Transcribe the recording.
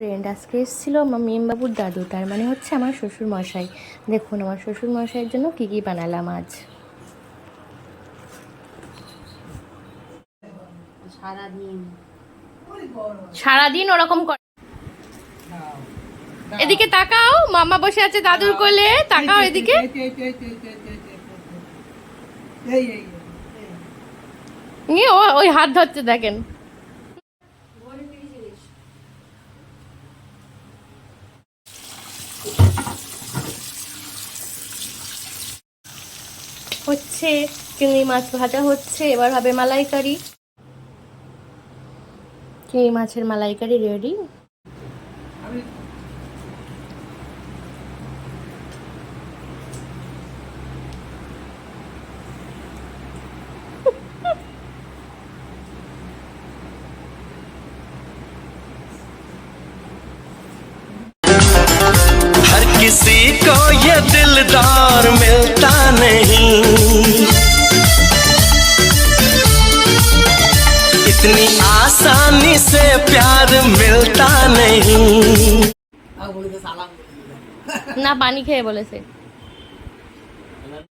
friend আজকে এসেছিল আমার মেমবাবুর দাদু তার মানে হচ্ছে আমার শ্বশুর মশাই দেখুন আমার শ্বশুর মশাইয়ের জন্য কী কী বানালাম আজ সারাদিন সারাদিন ওরকম করে এদিকে তাকাও মামা বসে আছে দাদুর কোলে তাকাও এদিকে নিয়ে ও ওই হাত ধরছে দেখেন হচ্ছে চিংড়ি মাছ ভাজা হচ্ছে এবার হবে মালাইকারি চিংড়ি মাছের মালাইকারি রেডি हर किसी को ये दिलदार आसानी से प्यार मिलता नहीं না পানি খেয়ে বলেছে